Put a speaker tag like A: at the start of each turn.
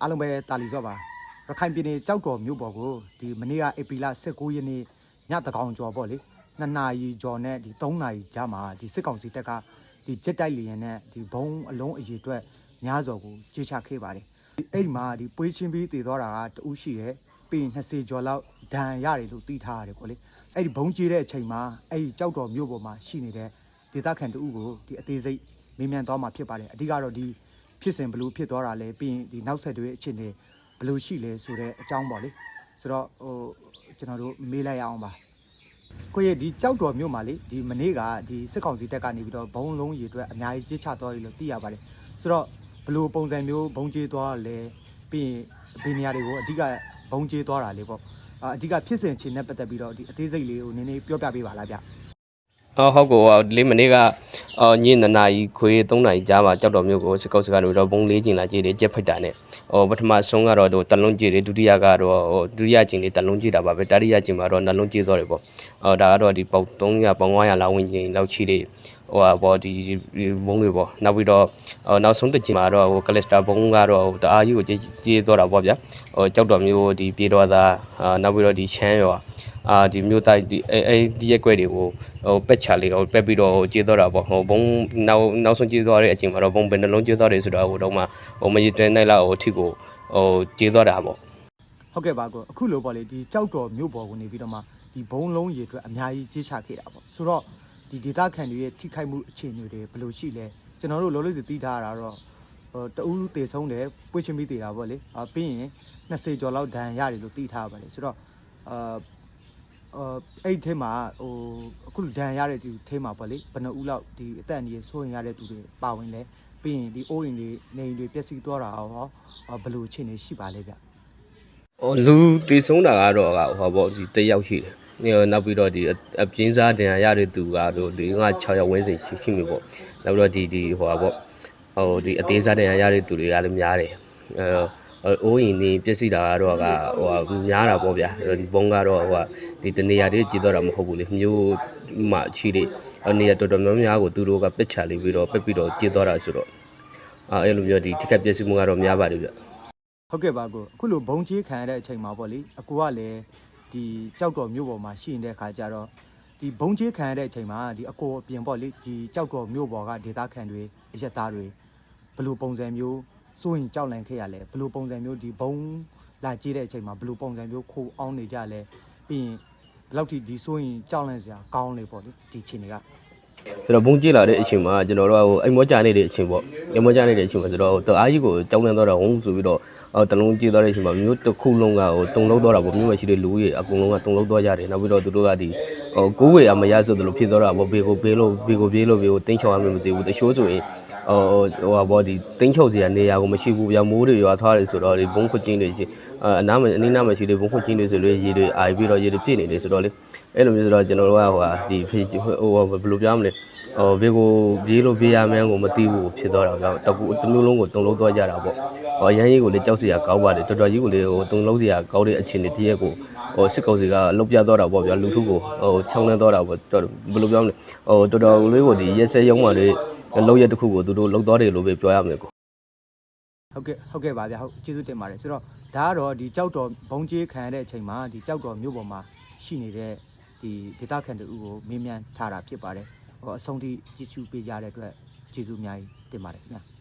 A: အားလုံးပဲတာလီစော့ပါရခိုင်ပြည်နယ်ကြောက်တော်မြို့ပေါ်ကိုဒီမနေ့ကဧပြီလ19ရက်နေ့ညတကောင်ကျော်ပေါ့လေနှစ်နာရီကျော်နဲ့ဒီ3နာရီကြာမှာဒီစစ်ကောင်စီတပ်ကဒီဂျက်တိုက်လျင်နဲ့ဒီဘုံအလုံးအရေအတွက်များစွာကိုကြေချခဲ့ပါတယ်ဒီအဲ့ဒီမှာဒီပွေးချင်းပြီးတည်သွားတာကတူးရှိရဲပြီးရင်20ကျော်လောက်ဒဏ်ရတယ်လို့သိထားရတယ်ပေါ့လေအဲ့ဒီဘုံကြီးတဲ့အချိန်မှာအဲ့ဒီကြောက်တော်မြို့ပေါ်မှာရှိနေတဲ့ဒေသခံတူးကိုဒီအသေးစိတ်မေးမြန်းသွားမှာဖြစ်ပါတယ်အဓိကတော့ဒီ ဖြစ်စဉ်ဘလို့ဖြစ်သွားတာလဲပြီးရင်ဒီနောက်ဆက်တွဲအခြေအနေဘလို့ရှိလဲဆိုတဲ့အကြောင်းပေါ့လေဆိုတော့ဟိုကျွန်တော်တို့မေးလိုက်ရအောင်ပါကိုရဲ့ဒီကြောက်တော်မြို့မှာလေဒီမနေ့ကဒီစစ်ကောင်စီတပ်ကနေပြီးတော့ဘုံလုံးရေအတွက်အများကြီးကြစ်ချသွားပြီလို့သိရပါတယ်ဆိုတော့ဘလို့ပုံစံမျိုးဘုံကျေးသွားလဲပြီးရင်ဘယ်နေရာတွေကိုအဓိကဘုံကျေးသွားတာလေပေါ့အာအဓိကဖြစ်စဉ်အခြေနဲ့ပတ်သက်ပြီးတော့ဒီအသေးစိတ်လေးကိုနည်းနည်းပြောပြပေးပါလားဗျ
B: အော်ဟုတ်ကောဒီလေးမနေ့ကအော်ညနေနာရီခွေ3နာရီကြားမှာကြောက်တော်မျိုးကိုစကောက်စကတော့တော့ဘုံလေးကျင်လာကြည့်တယ်ကြက်ဖိတ်တာနဲ့ဟောပထမဆုံးကတော့တလုံးကြည့်တယ်ဒုတိယကတော့ဟိုဒုတိယကျင်လေးတလုံးကြည့်တာပါပဲတတိယကျင်မှာတော့နှလုံးကြည့်သွားတယ်ပေါ့အော်ဒါကတော့ဒီပေါက်300ပေါင်900လောက်ဝင်ကျင်လောက်ချီတယ်ဟိုဟာပေါ့ဒီဘုံတွေပေါ့နောက်ပြီးတော့အော်နောက်ဆုံးတစ်ကျင်မှာတော့ဟိုကလစ်စတာဘုံကတော့ဟိုတအားကြီးကိုကြည့်ကြည့်သွားတာပေါ့ဗျာဟိုကြောက်တော်မျိုးဒီပြေတော်သားအာနောက်ပြီးတော့ဒီချမ်းရွာ အာဒီမျိုးသားဒီအဲအဲဒီရက်ွက်တွေကိုဟိုပက်ချာလေးကိုပက်ပြီးတော့ဟိုကျေးသွားတာပေါ့ဟိုဘုံနောက်နောက်ဆုံးကျေးသွားတဲ့အချိန်မှာတော့ဘုံဘယ်နှလုံးကျေးသွားတယ်ဆိုတော့ဟိုတော့မှဟိုမရတဲ့နိုင်လောက်ဟိုအထိကိုဟိုကျေးသွားတာပေါ့
A: ဟုတ်ကဲ့ပါကိုအခုလိုပေါ့လေဒီကြောက်တော်မြို့ပေါ်ကိုနေပြီးတော့မှဒီဘုံလုံးရေအတွက်အများကြီးကြေးချခဲ့တာပေါ့ဆိုတော့ဒီဒေတာခန်တွေရဲ့ထိခိုက်မှုအခြေအနေတွေဘယ်လိုရှိလဲကျွန်တော်တို့လောလောဆယ်သိထားရတာတော့ဟိုတအူးတေဆုံးတယ်ပွေ့ချင်းပြီးတေတာပေါ့လေအာပြီးရင်20ကျော်လောက်ဒဏ်ရတယ်လို့သိထားပါလေဆိုတော့အာ အာအဲ့ဒီထဲမှာဟိုအခုဒဏ်ရတဲ့ဒီထဲမှာပေါ့လေဘယ်နှဦးလောက်ဒီအသက်အန္တရာယ်ဆိုးရင်ရတဲ့သူတွေပါဝင်လဲပြီးရင်ဒီအိုးအိမ်တွေနေအိမ်တွေပျက်စီးသွားတာရောအာဘယ်လိုအခြေအနေရှိပါလဲဗျ
B: ဟိုလူတည်ဆုံးတာကတော့ဟဟောပေါ့ဒီတစ်ယောက်ရှိတယ်။နေနောက်ပြီးတော့ဒီအအပြင်းစားတင်ရတဲ့သူကတော့ဒီငါ6ယောက်ဝင်းစိန်ရှိရှိမိပေါ့။နောက်ပြီးတော့ဒီဒီဟိုဟာပေါ့ဟိုဒီအသေးစားတင်ရရတဲ့သူတွေကလည်းများတယ်။အဲ တော့အိုးရင်နေပြည့်စည်တာကတော့ကဟိုဟာများတာပေါ့ဗျာ။ဒီဘုံကတော့ဟိုဟာဒီတနေရာတွေကြည်တော့တာမဟုတ်ဘူးလေ။မျိုးမှရှိတယ်။နေရာတော်တော်များများကိုသူတို့ကပက်ချလေးပြီးတော့ပက်ပြီးတော့ကြည်တော့တာဆိုတော့အဲအဲ့လိုမျိုးဒီထိခက်ပြည့်စုံမှုကတော့များပါတယ်ဗျ။
A: ဟုတ်ကဲ့ပါကိုအခုလိုဘုံကြီးခံရတဲ့အချိန်မှာပေါ့လေအကူကလည်းဒီကြောက်တော်မြို့ပေါ်မှာရှိနေတဲ့ခါကျတော့ဒီဘုံကြီးခံရတဲ့အချိန်မှာဒီအကူအပြင်ပေါ့လေဒီကြောက်တော်မြို့ပေါ်ကဒေသခံတွေအရက်သားတွေဘယ်လိုပုံစံမျိုး စိုးရင်ကြောက်လန့်ခဲ့ရလဲဘယ်လိုပုံစံမျိုးဒီဘုံလာကြီးတဲ့အချိန်မှာဘယ်လိုပုံစံမျိုးခိုးအောင်နေကြလဲပြီးရင်ဘယ်လောက်ထိဒီစိုးရင်ကြောက်လန့်စရာကောင်းလေပေါ့လေဒီချိန်တွေက
B: ဆိုတော့ဘုံကြည့်လာတဲ့အချိန်မှာကျွန်တော်တို့ကဟိုအိမ်မောကြနေတဲ့အချိန်ပေါ့အိမ်မောကြနေတဲ့အချိန်မှာဆိုတော့တအားကြီးကိုကြောင်းလန်းသွားတာဟုတ်ဆိုပြီးတော့ဟိုတလုံးကြည့်သွားတဲ့အချိန်မှာမျိုးတစ်ခုလုံးကဟိုတုံလုံးသွားတာပေါ့မျိုးမရှိတဲ့လူကြီးအကုန်လုံးကတုံလုံးသွားကြတယ်နောက်ပြီးတော့သူတို့ကဒီဟိုကိုးဝေအမရဆိုသလိုဖြစ်သွားတာပေါ့ဘေကိုဘေးလို့ဘေကိုပြေးလို့ဘေကိုတင်းချောင်းရမှမသိဘူးတချို့ဆိုရင် ဟိုဟိုဟာပေါ့ဒီတင်းချုပ်စီကနေရာကိုမရှိဘူးဗျာမိုးတွေရွာထားတယ်ဆိုတော့ဒီဘုံခွချင်းတွေချင်းအနားမအနီးနားမရှိတဲ့ဘုံခွချင်းတွေဆိုလို့ရေတွေအာပြီးတော့ရေတွေပြည့်နေတယ်ဆိုတော့လေအဲ့လိုမျိုးဆိုတော့ကျွန်တော်တို့ကဟိုဟာဒီဟိုဘယ်လိုပြောမလဲဟိုဘေကိုပြေးလို့ပြေးရမှန်းကိုမသိဘူးဖြစ်သွားတာကြောင့်တကူတစ်မျိုးလုံးကိုတုံလုံးသွားကြတာပေါ့ဟိုရန်ကြီးကိုလည်းကြောက်စရာကောင်းပါတယ်တော်တော်ကြီးကိုလည်းဟိုတုံလုံးစရာကောင်းတဲ့အခြေအနေတည်းရဲ့ကိုဟိုစစ်ကောင်စီကလုတ်ပြသွားတာပေါ့ဗျာလူထုကိုဟိုချောင်းနှဲသွားတာပေါ့တော်ဘယ်လိုပြောမလဲဟိုတော်တော်လေးကိုဒီရက်စဲရုံးမှလေး လောက်ရက်တစ်ခုကိုသူတို့လုတ်သွားတယ်လို့ပဲပြောရမယ်ကို
A: ဟုတ်ကဲ့ဟုတ်ကဲ့ပါဗျာဟုတ်ကျေးဇူးတင်ပါတယ်ဆိုတော့ဒါကတော့ဒီကြောက်တော်ဘုံကြီးခံရတဲ့အချိန်မှာဒီကြောက်တော်မြို့ပေါ်မှာရှိနေတဲ့ဒီဒေတာခန်တူကိုမေးမြန်းထားတာဖြစ်ပါတယ်ဟောအဆုံးထိကြည့်ရှုပေးကြတဲ့အတွက်ကျေးဇူးအများကြီးတင်ပါတယ်ခင်ဗျာ